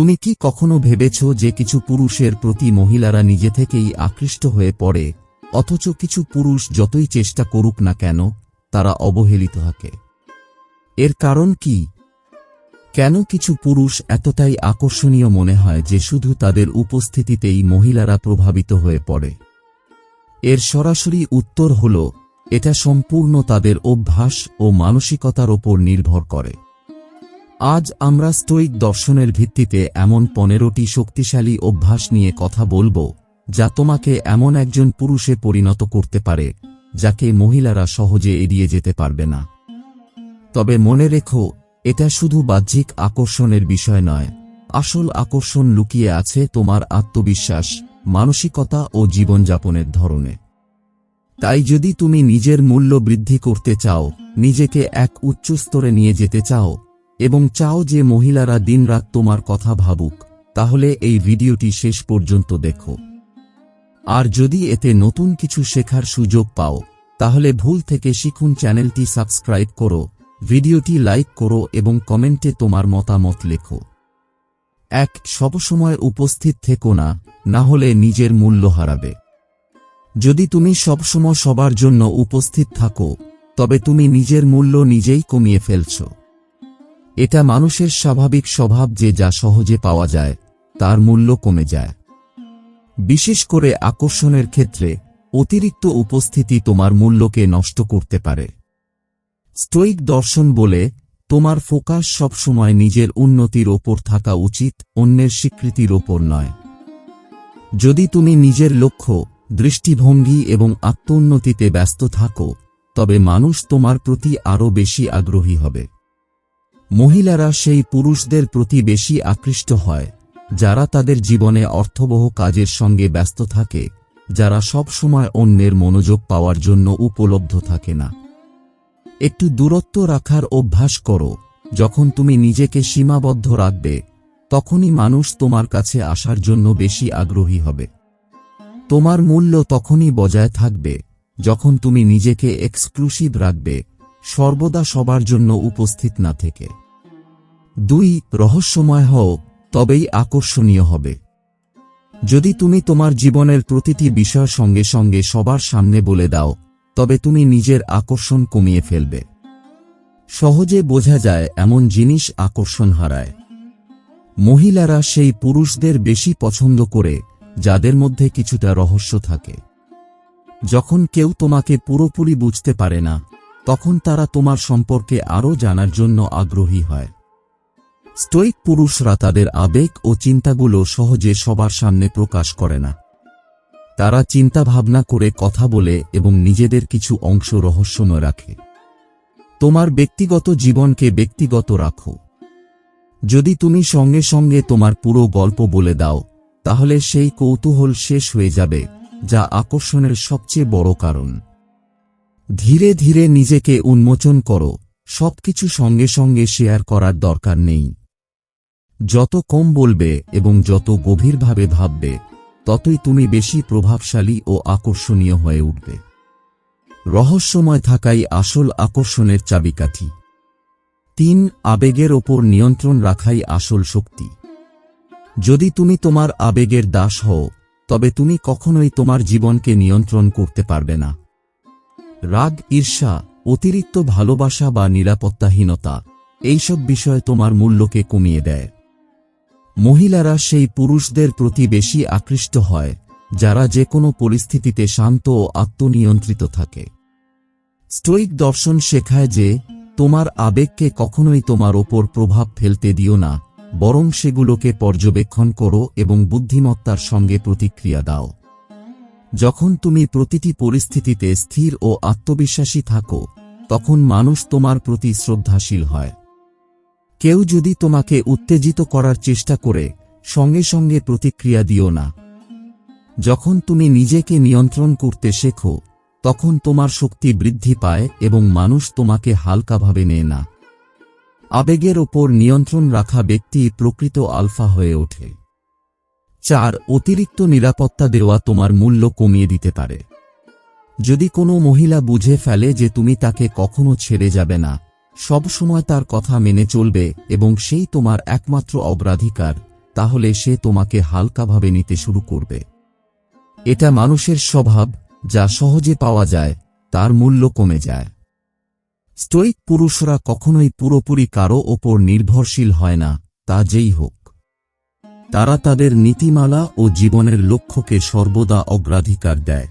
তুমি কি কখনো ভেবেছ যে কিছু পুরুষের প্রতি মহিলারা নিজে থেকেই আকৃষ্ট হয়ে পড়ে? অথচ কিছু পুরুষ যতই চেষ্টা করুক না কেন, তারা অবহেলিত থাকে। এর কারণ কি? কেন কিছু পুরুষ এতটাই আকর্ষণীয় মনে হয় যে শুধু তাদের উপস্থিতিতেই মহিলারা প্রভাবিত হয়ে পড়ে? এর সরাসরি উত্তর হল, এটা সম্পূর্ণ তাদের অভ্যাস ও মানসিকতার ওপর নির্ভর করে। আজ আমরা স্টোইক দর্শনের ভিত্তিতে এমন পনেরোটি শক্তিশালী অভ্যাস নিয়ে কথা বলব, যা তোমাকে এমন একজন পুরুষে পরিণত করতে পারে, যাকে মহিলারা সহজে এড়িয়ে যেতে পারবে না। তবে মনে রেখো, এটা শুধু বাহ্যিক আকর্ষণের বিষয় নয়। আসল আকর্ষণ লুকিয়ে আছে তোমার আত্মবিশ্বাস, মানসিকতা ও জীবনযাপনের ধরনে। তাই যদি তুমি নিজের মূল্য বৃদ্ধি করতে চাও, নিজেকে এক উচ্চ স্তরে নিয়ে যেতে চাও এবং চাও যে মহিলারা দিনরাত তোমার কথা ভাবুক, তাহলে এই ভিডিওটি শেষ পর্যন্ত দেখো। আর যদি এতে নতুন কিছু শেখার সুযোগ পাও, তাহলে ভুল থেকে শিখুন চ্যানেলটি সাবস্ক্রাইব করো, ভিডিওটি লাইক করো এবং কমেন্টে তোমার মতামত লেখো। এক, সবসময় উপস্থিত থেকো না না হলে নিজের মূল্য হারাবে। যদি তুমি সবসময় সবার জন্য উপস্থিত থাকো, তবে তুমি নিজের মূল্য নিজেই কমিয়ে ফেলছ। এটা মানুষের স্বাভাবিক স্বভাব যে যা সহজে পাওয়া যায়, তার মূল্য কমে যায়। বিশেষ করে আকর্ষণের ক্ষেত্রে অতিরিক্ত উপস্থিতি তোমার মূল্যকে নষ্ট করতে পারে। স্টোইক দর্শন বলে, তোমার ফোকাস সবসময় নিজের উন্নতির ওপর থাকা উচিত, অন্যের স্বীকৃতির ওপর নয়। যদি তুমি নিজের লক্ষ্য, দৃষ্টিভঙ্গি এবং আত্মোন্নতিতে ব্যস্ত থাকো, তবে মানুষ তোমার প্রতি আরও বেশি আগ্রহী হবে। মহিলারা সেই পুরুষদের প্রতি বেশি আকৃষ্ট হয়, যারা তাদের জীবনে অর্থবহ কাজের সঙ্গে ব্যস্ত থাকে, যারা সব সময় অন্যের মনোযোগ পাওয়ার জন্য উপলব্ধ থাকে না। একটু দূরত্ব রাখার অভ্যাস করো, যখন তুমি নিজেকে সীমাবদ্ধ রাখবে, তখনই মানুষ তোমার কাছে আসার জন্য বেশি আগ্রহী হবে। তোমার মূল্য তখনই বজায় থাকবে, যখন তুমি নিজেকে এক্সক্লুসিভ রাখবে, সর্বদা সবার জন্য উপস্থিত না থেকে। দুই রহস্যময় হও, তবেই আকর্ষণীয় হবে। যদি তুমি তোমার জীবনের প্রতিটি বিষয় সঙ্গে সঙ্গে সবার সামনে বলে দাও, তবে তুমি নিজের আকর্ষণ কমিয়ে ফেলবে। সহজে বোঝা যায়, এমন জিনিস আকর্ষণ হারায়। মহিলারা সেই পুরুষদের বেশি পছন্দ করে, যাদের মধ্যে কিছুটা রহস্য থাকে। যখন কেউ তোমাকে পুরোপুরি বুঝতে পারে না, তখন তারা তোমার সম্পর্কে আরও জানার জন্য আগ্রহী হয়। স্টোইক পুরুষরা তাদের আবেগ ও চিন্তাগুলো সহজে সবার সামনে প্রকাশ করে না। তারা চিন্তা ভাবনা করে কথা বলে এবং নিজেদের কিছু অংশ রহস্যময় রাখে। তোমার ব্যক্তিগত জীবনকে ব্যক্তিগত রাখো। যদি তুমি সঙ্গে সঙ্গে তোমার পুরো গল্প বলে দাও, তাহলে সেই কৌতূহল শেষ হয়ে যাবে, যা আকর্ষণের সবচেয়ে বড় কারণ। ধীরে ধীরে নিজেকে উন্মোচন করো, সবকিছু সঙ্গে সঙ্গে শেয়ার করার দরকার নেই। যত কম বলবে এবং যত গভীরভাবে ভাববে, ততই তুমি বেশি প্রভাবশালী ও আকর্ষণীয় হয়ে উঠবে। রহস্যময় থাকাই আসল আকর্ষণের চাবিকাঠি। তিন, আবেগের ওপর নিয়ন্ত্রণ রাখাই আসল শক্তি। যদি তুমি তোমার আবেগের দাস হও, তবে তুমি কখনোই তোমার জীবনকে নিয়ন্ত্রণ করতে পারবে না। রাগ, ঈর্ষা, অতিরিক্ত ভালোবাসা বা নিরাপত্তাহীনতা, এইসব বিষয় তোমার মূল্যকে কমিয়ে দেয়। মহিলারা সেই পুরুষদের প্রতি বেশি আকৃষ্ট হয়, যারা যে কোনো পরিস্থিতিতে শান্ত ও আত্মনিয়ন্ত্রিত থাকে। স্টোইক দর্শন শেখায় যে, তোমার আবেগকে কখনোই তোমার ওপর প্রভাব ফেলতে দিও না, বরং সেগুলোকে পর্যবেক্ষণ করো এবং বুদ্ধিমত্তার সঙ্গে প্রতিক্রিয়া দাও। যখন তুমি প্রতিটি পরিস্থিতিতে স্থির ও আত্মবিশ্বাসী থাকো, তখন মানুষ তোমার প্রতি শ্রদ্ধাশীল হয়। কেউ যদি তোমাকে উত্তেজিত করার চেষ্টা করে, সঙ্গে সঙ্গে প্রতিক্রিয়া দিও না। যখন তুমি নিজেকে নিয়ন্ত্রণ করতে শেখো, তখন তোমার শক্তি বৃদ্ধি পায় এবং মানুষ তোমাকে হালকাভাবে নেয় না। আবেগের ওপর নিয়ন্ত্রণ রাখা ব্যক্তি প্রকৃত আলফা হয়ে ওঠে। চার, অতিরিক্ত নিরাপত্তা দেওয়া তোমার মূল্য কমিয়ে দিতে পারে। যদি কোনো মহিলা বুঝে ফেলে যে তুমি তাকে কখনো ছেড়ে যাবে না সব সময় তার কথা মেনে চলবে এবং সেই তোমার একমাত্র অগ্রাধিকার, তাহলে সে তোমাকে হালকাভাবে নিতে শুরু করবে। এটা মানুষের স্বভাব, যা সহজে পাওয়া যায়, তার মূল্য কমে যায়। স্টোইক পুরুষরা কখনোই পুরোপুরি কারও ওপর নির্ভরশীল হয় না, তা যেই হোক। তারা তাদের নীতিমালা ও জীবনের লক্ষ্যকে সর্বদা অগ্রাধিকার দেয়।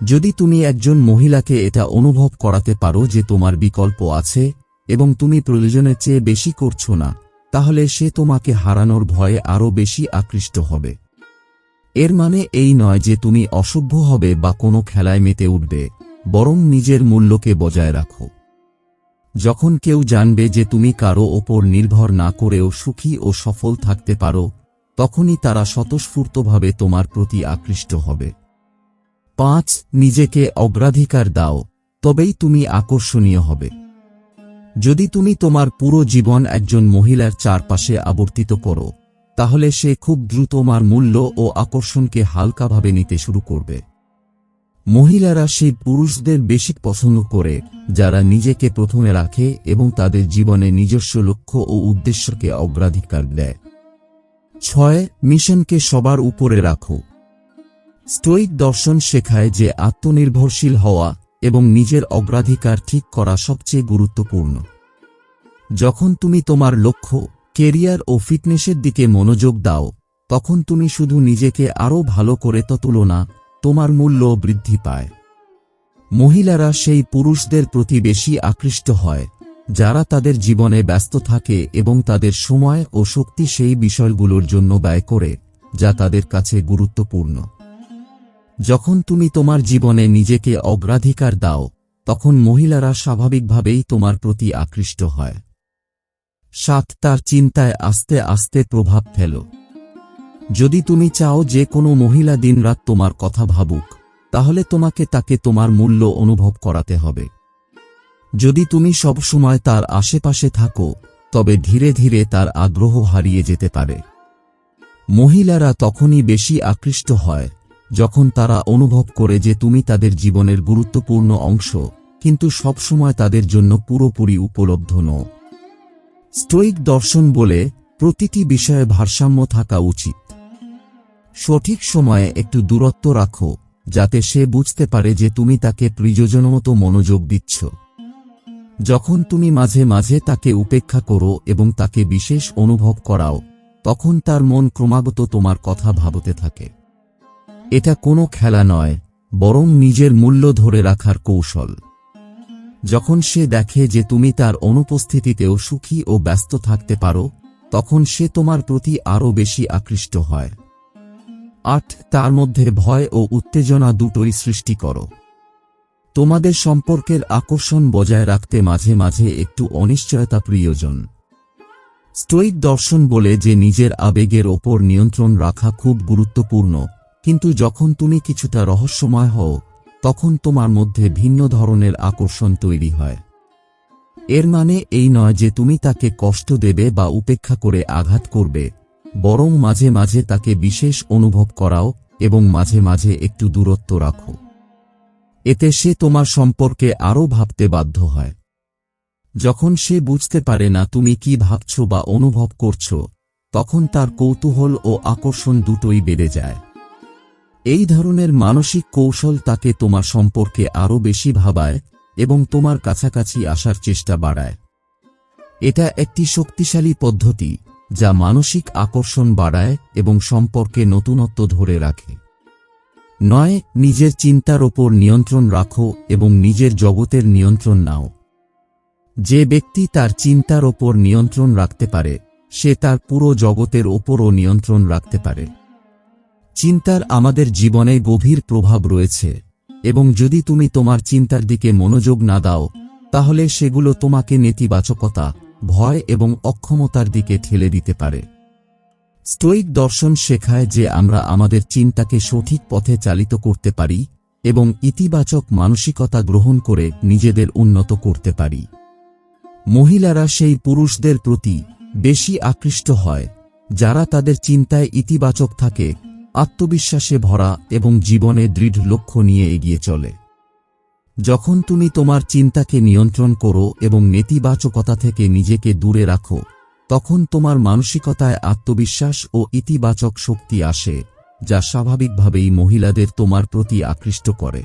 যদি তুমি একজন মহিলাকে এটা অনুভব করাতে পারো যে তোমার বিকল্প আছে এবং তুমি প্রয়োজনের চেয়ে বেশি করছ না, তাহলে সে তোমাকে হারানোর ভয়ে আরও বেশি আকৃষ্ট হবে। এর মানে এই নয় যে তুমি অসভ্য হবে বা কোনো খেলায় মেতে উঠবে, বরং নিজের মূল্যকে বজায় রাখো। যখন কেউ জানবে যে তুমি কারও ওপর নির্ভর না করেও সুখী ও সফল থাকতে পারো, তখনই তারা স্বতঃস্ফূর্তভাবে তোমার প্রতি আকৃষ্ট হবে। পাঁচ, নিজেকে অগ্রাধিকার দাও, তবেই তুমি আকর্ষণীয় হবে। যদি তুমি তোমার পুরো জীবন একজন মহিলার চারপাশে আবর্তিত করো, তাহলে সে খুব দ্রুত তোমার মূল্য ও আকর্ষণকে হালকাভাবে নিতে শুরু করবে। মহিলারা সেই পুরুষদের বেশি পছন্দ করে, যারা নিজেকে প্রথমে রাখে এবং তাদের জীবনে নিজস্ব লক্ষ্য ও উদ্দেশ্যকে অগ্রাধিকার দেয়। ছয়, মিশনকে সবার উপরে রাখো। স্টোইক দর্শন শেখায় যে আত্মনির্ভরশীল হওয়া এবং নিজের অগ্রাধিকার ঠিক করা সবচেয়ে গুরুত্বপূর্ণ। যখন তুমি তোমার লক্ষ্য, কেরিয়ার ও ফিটনেসের দিকে মনোযোগ দাও, তখন তুমি শুধু নিজেকে আরও ভালো করে তো তুলো না, তোমার মূল্য বৃদ্ধি পায়। মহিলারা সেই পুরুষদের প্রতি বেশি আকৃষ্ট হয়, যারা তাদের জীবনে ব্যস্ত থাকে এবং তাদের সময় ও শক্তি সেই বিষয়গুলোর জন্য ব্যয় করে, যা তাদের কাছে গুরুত্বপূর্ণ। যখন তুমি তোমার জীবনে নিজেকে অগ্রাধিকার দাও, তখন মহিলারা স্বাভাবিকভাবেই তোমার প্রতি আকৃষ্ট হয়। সাত, তার চিন্তায় আস্তে আস্তে প্রভাব ফেল। যদি তুমি চাও যে কোনো মহিলা দিনরাত তোমার কথা ভাবুক, তাহলে তোমাকে তাকে তোমার মূল্য অনুভব করাতে হবে। যদি তুমি সবসময় তার আশেপাশে থাকো, তবে ধীরে ধীরে তার আগ্রহ হারিয়ে যেতে পারে। মহিলারা তখনই বেশি আকৃষ্ট হয়। যখন তারা অনুভব করে যে তুমি তাদের জীবনের গুরুত্বপূর্ণ অংশ, কিন্তু সবসময় তাদের জন্য পুরোপুরি উপলব্ধ নও। স্টোইক দর্শন বলে প্রতিটি বিষয়ে ভারসাম্য থাকা উচিত। সঠিক সময়ে একটু দূরত্ব রাখো, যাতে সে বুঝতে পারে যে তুমি তাকে প্রিয়জনমতো মনোযোগ দিচ্ছ। যখন তুমি মাঝে মাঝে তাকে উপেক্ষা করো এবং তাকে বিশেষ অনুভব করাও, তখন তার মন ক্রমাগত তোমার কথা ভাবতে থাকে। এটা কোনো খেলা নয়, বরং নিজের মূল্য ধরে রাখার কৌশল। যখন সে দেখে যে তুমি তার অনুপস্থিতিতেও সুখী ও ব্যস্ত থাকতে পারো, তখন সে তোমার প্রতি আরও বেশি আকৃষ্ট হয়। আট, তার মধ্যে ভয় ও উত্তেজনা দুটোই সৃষ্টি করো। তোমাদের সম্পর্কের আকর্ষণ বজায় রাখতে মাঝে মাঝে একটু অনিশ্চয়তা প্রিয়জন। স্টোইক দর্শন বলে যে নিজের আবেগের ওপর নিয়ন্ত্রণ রাখা খুব গুরুত্বপূর্ণ কিন্তু যখন তুমি কিছুটা রহস্যময় হও, তখন তোমার মধ্যে ভিন্ন ধরনের আকর্ষণ তৈরি হয়। এর মানে এই নয় যে তুমি তাকে কষ্ট দেবে বা উপেক্ষা করে আঘাত করবে, বরং মাঝে মাঝে তাকে বিশেষ অনুভব করাও এবং মাঝে মাঝে একটু দূরত্ব রাখো। এতে সে তোমার সম্পর্কে আরও ভাবতে বাধ্য হয়। যখন সে বুঝতে পারে না তুমি কি ভাবছ বা অনুভব করছ, তখন তার কৌতূহল ও আকর্ষণ দুটোই বেড়ে যায়। এই ধরনের মানসিক কৌশল তাকে তোমার সম্পর্কে আরও বেশি ভাবায় এবং তোমার কাছাকাছি আসার চেষ্টা বাড়ায়। এটা একটি শক্তিশালী পদ্ধতি যা মানসিক আকর্ষণ বাড়ায় এবং সম্পর্কে নতুনত্ব ধরে রাখে। নয়, নিজের চিন্তার ওপর নিয়ন্ত্রণ রাখো এবং নিজের জগতের নিয়ন্ত্রণ নাও। যে ব্যক্তি তার চিন্তার ওপর নিয়ন্ত্রণ রাখতে পারে, সে তার পুরো জগতের ওপরও নিয়ন্ত্রণ রাখতে পারে। চিন্তার আমাদের জীবনে গভীর প্রভাব রয়েছে। এবং যদি তুমি তোমার চিন্তার দিকে মনোযোগ না দাও, তাহলে সেগুলো তোমাকে নেতিবাচকতা, ভয় এবং অক্ষমতার দিকে ঠেলে দিতে পারে। স্টোইক দর্শন শেখায় যে আমরা আমাদের চিন্তাকে সঠিক পথে চালিত করতে পারি এবং ইতিবাচক মানসিকতা গ্রহণ করে নিজেদের উন্নত করতে পারি। মহিলারা সেই পুরুষদের প্রতি বেশি আকৃষ্ট হয়, যারা তাদের চিন্তায় ইতিবাচক থাকে আত্মবিশ্বাসে ভরা এবং জীবনে দৃঢ় লক্ষ্য নিয়ে এগিয়ে চলে। যখন তুমি তোমার চিন্তাকে নিয়ন্ত্রণ করো এবং নেতিবাচকতা থেকে নিজেকে দূরে রাখো, তখন তোমার মানসিকতায় আত্মবিশ্বাস ও ইতিবাচক শক্তি আসে, যা স্বাভাবিকভাবেই মহিলাদের তোমার প্রতি আকৃষ্ট করে।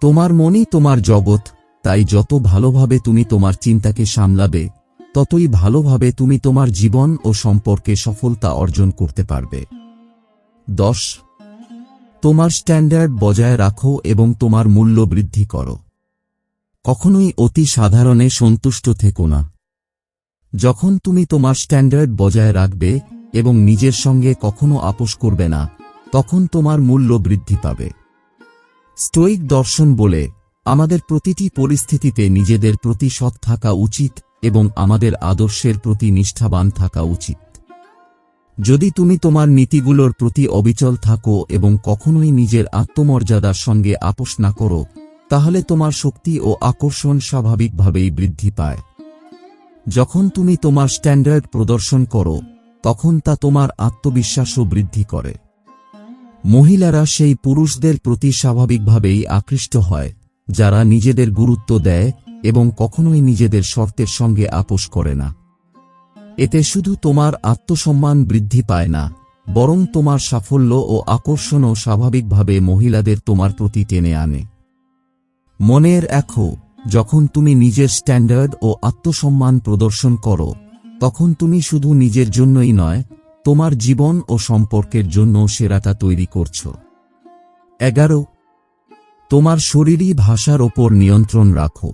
তোমার মনই তোমার জগৎ, তাই যত ভালোভাবে তুমি তোমার চিন্তাকে সামলাবে, ততই ভালোভাবে তুমি তোমার জীবন ও সম্পর্কে সফলতা অর্জন করতে পারবে। দশ। তোমার স্ট্যান্ডার্ড বজায় রাখো এবং তোমার মূল্য বৃদ্ধি করো। কখনোই অতি সাধারণে সন্তুষ্ট থেকো না। যখন তুমি তোমার স্ট্যান্ডার্ড বজায় রাখবে এবং নিজের সঙ্গে কখনো আপোষ করবে না, তখন তোমার মূল্য বৃদ্ধি পাবে। স্টোইক দর্শন বলে, আমাদের প্রতিটি পরিস্থিতিতে নিজেদের প্রতি সৎ থাকা উচিত এবং আমাদের আদর্শের প্রতি নিষ্ঠাবান থাকা উচিত। যদি তুমি তোমার নীতিগুলোর প্রতি অবিচল থাকো এবং কখনোই নিজের আত্মমর্যাদার সঙ্গে আপোষ না করো, তাহলে তোমার শক্তি ও আকর্ষণ স্বাভাবিকভাবেই বৃদ্ধি পায়। যখন তুমি তোমার স্ট্যান্ডার্ড প্রদর্শন করো, তখন তা তোমার আত্মবিশ্বাসও বৃদ্ধি করে। মহিলারা সেই পুরুষদের প্রতি স্বাভাবিকভাবেই আকৃষ্ট হয়, যারা নিজেদের গুরুত্ব দেয় এবং কখনোই নিজেদের শর্তের সঙ্গে আপোষ করে না। এতে শুধু তোমার আত্মসম্মান বৃদ্ধি পায় না, বরং তোমার সাফল্য ও আকর্ষণও স্বাভাবিকভাবে মহিলাদের তোমার প্রতি টেনে আনে। মনের এখো যখন তুমি নিজের স্ট্যান্ডার্ড ও আত্মসম্মান প্রদর্শন করো, তখন তুমি শুধু নিজের জন্যই নয়, তোমার জীবন ও সম্পর্কের জন্য সেরাটা তৈরি করছ। এগারো, তোমার শরীরী ভাষার ওপর নিয়ন্ত্রণ রাখো।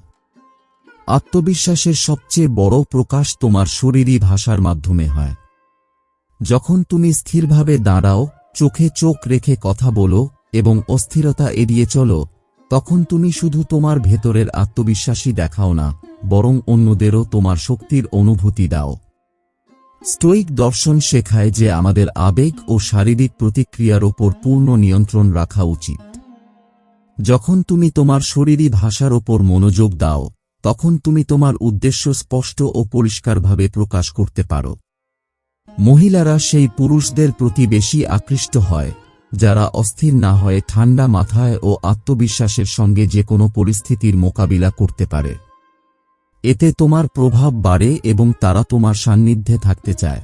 আত্মবিশ্বাসের সবচেয়ে বড় প্রকাশ তোমার শরীরী ভাষার মাধ্যমে হয়। যখন তুমি স্থিরভাবে দাঁড়াও, চোখে চোখ রেখে কথা বলো এবং অস্থিরতা এড়িয়ে চলো, তখন তুমি শুধু তোমার ভেতরের আত্মবিশ্বাসী দেখাও না, বরং অন্যদেরও তোমার শক্তির অনুভূতি দাও। স্টোইক দর্শন শেখায় যে আমাদের আবেগ ও শারীরিক প্রতিক্রিয়ার ওপর পূর্ণ নিয়ন্ত্রণ রাখা উচিত। যখন তুমি তোমার শরীরী ভাষার ওপর মনোযোগ দাও তখন তুমি তোমার উদ্দেশ্য স্পষ্ট ও পরিষ্কারভাবে প্রকাশ করতে পারো। মহিলারা সেই পুরুষদের প্রতি বেশি আকৃষ্ট হয়, যারা অস্থির না হয়ে ঠান্ডা মাথায় ও আত্মবিশ্বাসের সঙ্গে যে কোনো পরিস্থিতির মোকাবিলা করতে পারে। এতে তোমার প্রভাব বাড়ে এবং তারা তোমার সান্নিধ্যে থাকতে চায়।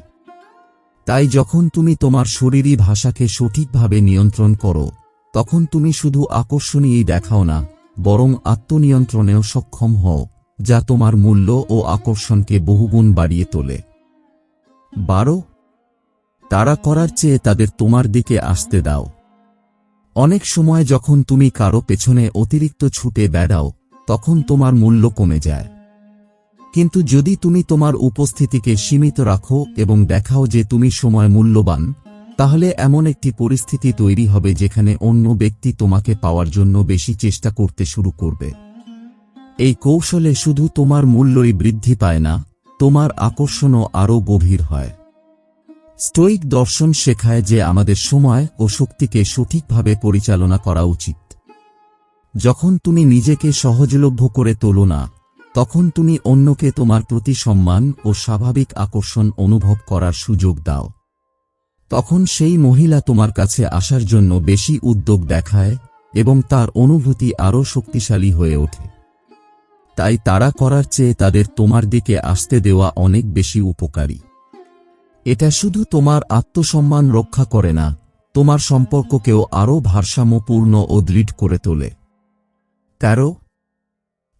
তাই যখন তুমি তোমার শরীরী ভাষাকে সঠিকভাবে নিয়ন্ত্রণ করো, তখন তুমি শুধু আকর্ষণীয় দেখাও না বরং আত্মনিয়ন্ত্রণেও সক্ষম হও, যা তোমার মূল্য ও আকর্ষণকে বহুগুণ বাড়িয়ে তোলে। বারো, তারা করার চেয়ে তাদের তোমার দিকে আসতে দাও। অনেক সময় যখন তুমি কারও পেছনে অতিরিক্ত ছুটে বেড়াও, তখন তোমার মূল্য কমে যায়। কিন্তু যদি তুমি তোমার উপস্থিতিকে সীমিত রাখো এবং দেখাও যে তুমি সময় মূল্যবান তাহলে এমন একটি পরিস্থিতি তৈরি হবে যেখানে অন্য ব্যক্তি তোমাকে পাওয়ার জন্য বেশি চেষ্টা করতে শুরু করবে। এই কৌশলে শুধু তোমার মূল্যই বৃদ্ধি পায় না, তোমার আকর্ষণও আরও গভীর হয়। স্টোইক দর্শন শেখায় যে আমাদের সময় ও শক্তিকে সঠিকভাবে পরিচালনা করা উচিত। যখন তুমি নিজেকে সহজলভ্য করে তোলো না, তখন তুমি অন্যকে তোমার প্রতি সম্মান ও স্বাভাবিক আকর্ষণ অনুভব করার সুযোগ দাও। তখন সেই মহিলা তোমার কাছে আসার জন্য বেশি উদ্যোগ দেখায় এবং তার অনুভূতি আরও শক্তিশালী হয়ে ওঠে। তাই তারা করার চেয়ে তাদের তোমার দিকে আসতে দেওয়া অনেক বেশি উপকারী। এটা শুধু তোমার আত্মসম্মান রক্ষা করে না, তোমার সম্পর্ককেও আরও ভারসাম্যপূর্ণ ও দৃঢ় করে তোলে। তেরো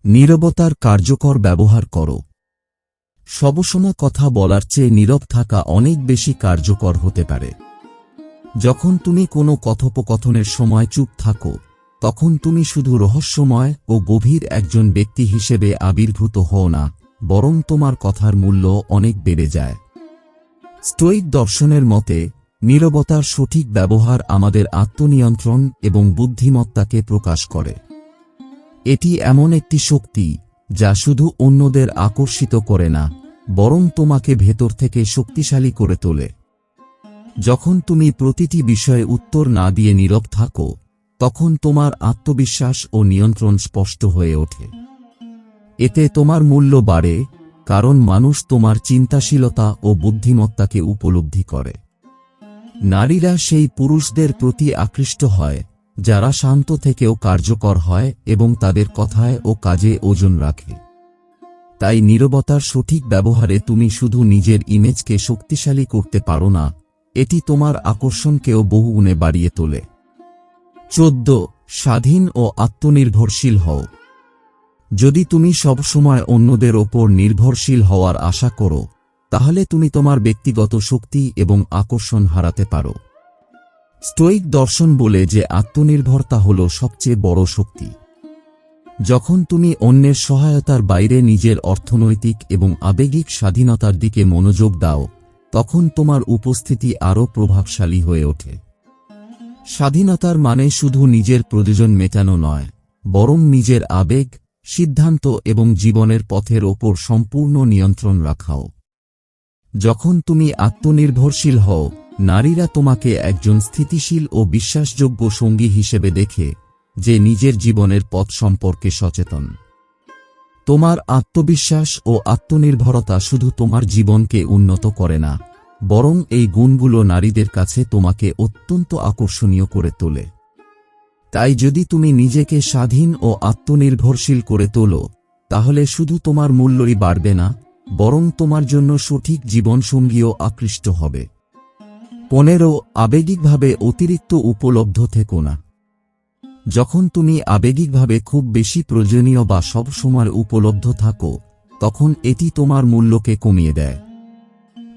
নীরবতার কার্যকর ব্যবহার করো। সবসময় কথা বলার চেয়ে নীরব থাকা অনেক বেশি কার্যকর হতে পারে। যখন তুমি কোনো কথোপকথনের সময় চুপ থাকো, তখন তুমি শুধু রহস্যময় ও গভীর একজন ব্যক্তি হিসেবে আবির্ভূত হও না, বরং তোমার কথার মূল্য অনেক বেড়ে যায়। স্টোইক দর্শনের মতে, নীরবতার সঠিক ব্যবহার আমাদের আত্মনিয়ন্ত্রণ এবং বুদ্ধিমত্তাকে প্রকাশ করে। এটি এমন একটি শক্তি যা শুধু অন্যদের আকর্ষিত করে না, বরং তোমাকে ভেতর থেকে শক্তিশালী করে তোলে। যখন তুমি প্রতিটি বিষয়ে উত্তর না দিয়ে নীরব থাকো, তখন তোমার আত্মবিশ্বাস ও নিয়ন্ত্রণ স্পষ্ট হয়ে ওঠে। এতে তোমার মূল্য বাড়ে, কারণ মানুষ তোমার চিন্তাশীলতা ও বুদ্ধিমত্তাকে উপলব্ধি করে। নারীরা সেই পুরুষদের প্রতি আকৃষ্ট হয় যারা শান্ত থেকেও কার্যকর হয় এবং তাদের কথায় ও কাজে ওজন রাখে। তাই নীরবতার সঠিক ব্যবহারে তুমি শুধু নিজের ইমেজকে শক্তিশালী করতে পারো না, এটি তোমার আকর্ষণকেও বহুগুণে বাড়িয়ে তোলে। চোদ্দ, স্বাধীন ও আত্মনির্ভরশীল হও। যদি তুমি সবসময় অন্যদের ওপর নির্ভরশীল হওয়ার আশা করো, তাহলে তুমি তোমার ব্যক্তিগত শক্তি এবং আকর্ষণ হারাতে পারো। স্টোইক দর্শন বলে যে আত্মনির্ভরতা হল সবচেয়ে বড় শক্তি। যখন তুমি অন্যের সহায়তার বাইরে নিজের অর্থনৈতিক এবং আবেগিক স্বাধীনতার দিকে মনোযোগ দাও, তখন তোমার উপস্থিতি আরও প্রভাবশালী হয়ে ওঠে। স্বাধীনতার মানে শুধু নিজের প্রয়োজন মেটানো নয়, বরং নিজের আবেগ, সিদ্ধান্ত এবং জীবনের পথের ওপর সম্পূর্ণ নিয়ন্ত্রণ রাখাও। যখন তুমি আত্মনির্ভরশীল হও নারীরা তোমাকে একজন স্থিতিশীল ও বিশ্বাসযোগ্য সঙ্গী হিসেবে দেখে যে নিজের জীবনের পথ সম্পর্কে সচেতন। তোমার আত্মবিশ্বাস ও আত্মনির্ভরতা শুধু তোমার জীবনকে উন্নত করে না, বরং এই গুণগুলো নারীদের কাছে তোমাকে অত্যন্ত আকর্ষণীয় করে তোলে। তাই যদি তুমি নিজেকে স্বাধীন ও আত্মনির্ভরশীল করে তোলো, তাহলে শুধু তোমার মূল্যই বাড়বে না, বরং তোমার জন্য সঠিক জীবনসঙ্গীও আকৃষ্ট হবে। পনেরো আবেগিকভাবে অতিরিক্ত উপলব্ধ থেকো না। যখন তুমি আবেগিকভাবে খুব বেশি প্রয়োজনীয় বা সব সময় উপলব্ধ থাকো, তখন এটি তোমার মূল্যকে কমিয়ে দেয়।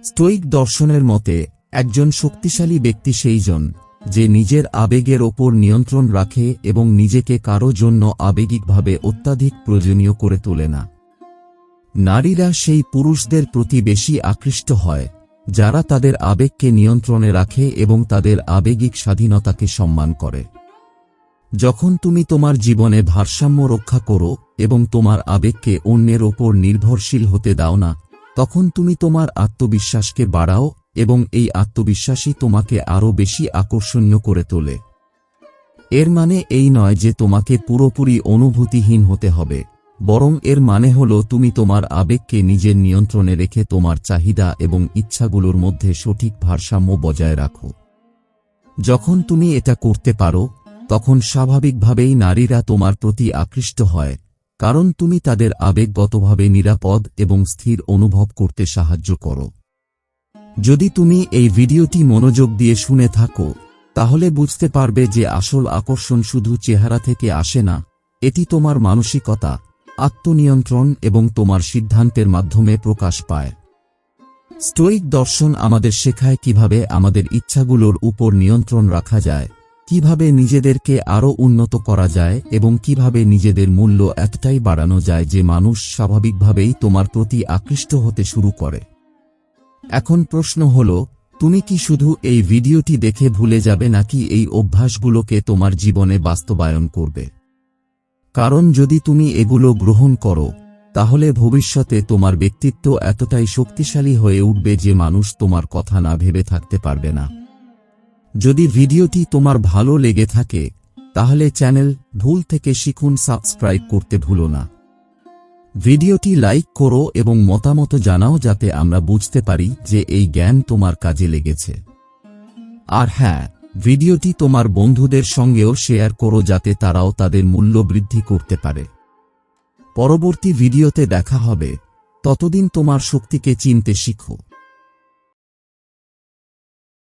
স্টোইক দর্শনের মতে, একজন শক্তিশালী ব্যক্তি সেইজন, যে নিজের আবেগের ওপর নিয়ন্ত্রণ রাখে এবং নিজেকে কারও জন্য আবেগিকভাবে অত্যাধিক প্রয়োজনীয় করে তোলে না। নারীরা সেই পুরুষদের প্রতি বেশি আকৃষ্ট হয়। যারা তাদের আবেগকে নিয়ন্ত্রণে রাখে এবং তাদের আবেগিক স্বাধীনতাকে সম্মান করে। যখন তুমি তোমার জীবনে ভারসাম্য রক্ষা করো এবং তোমার আবেগকে অন্যের ওপর নির্ভরশীল হতে দাও না, তখন তুমি তোমার আত্মবিশ্বাসকে বাড়াও এবং এই আত্মবিশ্বাসই তোমাকে আরও বেশি আকর্ষণীয় করে তোলে। এর মানে এই নয় যে তোমাকে পুরোপুরি অনুভূতিহীন হতে হবে। বরং এর মানে হল তুমি তোমার আবেগকে নিজের নিয়ন্ত্রণে রেখে তোমার চাহিদা এবং ইচ্ছাগুলোর মধ্যে সঠিক ভারসাম্য বজায় রাখো। যখন তুমি এটা করতে পারো, তখন স্বাভাবিকভাবেই নারীরা তোমার প্রতি আকৃষ্ট হয়, কারণ তুমি তাদের আবেগগতভাবে নিরাপদ এবং স্থির অনুভব করতে সাহায্য করো। যদি তুমি এই ভিডিওটি মনোযোগ দিয়ে শুনে থাকো, তাহলে বুঝতে পারবে যে আসল আকর্ষণ শুধু চেহারা থেকে আসে না, এটি তোমার মানসিকতা আত্মনিয়ন্ত্রণ এবং তোমার সিদ্ধান্তের মাধ্যমে প্রকাশ পায়। স্টোইক দর্শন আমাদের শেখায় কীভাবে আমাদের ইচ্ছাগুলোর উপর নিয়ন্ত্রণ রাখা যায়, কীভাবে নিজেদেরকে আরও উন্নত করা যায় এবং কীভাবে নিজেদের মূল্য এতটাই বাড়ানো যায় যে মানুষ স্বাভাবিকভাবেই তোমার প্রতি আকৃষ্ট হতে শুরু করে। এখন প্রশ্ন হল, তুমি কি শুধু এই ভিডিওটি দেখে ভুলে যাবে নাকি এই অভ্যাসগুলোকে তোমার জীবনে বাস্তবায়ন করবে? কারণ যদি তুমি এগুলো গ্রহণ করো, তাহলে ভবিষ্যতে তোমার ব্যক্তিত্ব এতটাই শক্তিশালী হয়ে উঠবে যে মানুষ তোমার কথা না ভেবে থাকতে পারবে না। যদি ভিডিওটি তোমার ভালো লেগে থাকে, তাহলে চ্যানেল ভুল থেকে শিখুন, সাবস্ক্রাইব করতে ভুলো না। ভিডিওটি লাইক করো এবং মতামত জানাও যাতে আমরা বুঝতে পারি যে এই জ্ঞান তোমার কাজে লেগেছে। আর হ্যাঁ ভিডিওটি তোমার বন্ধুদের সঙ্গেও শেয়ার করো যাতে তারাও তাদের মূল্য বৃদ্ধি করতে পারে। পরবর্তী ভিডিওতে দেখা হবে। ততদিন তোমার শক্তিকে চিনতে শিখো।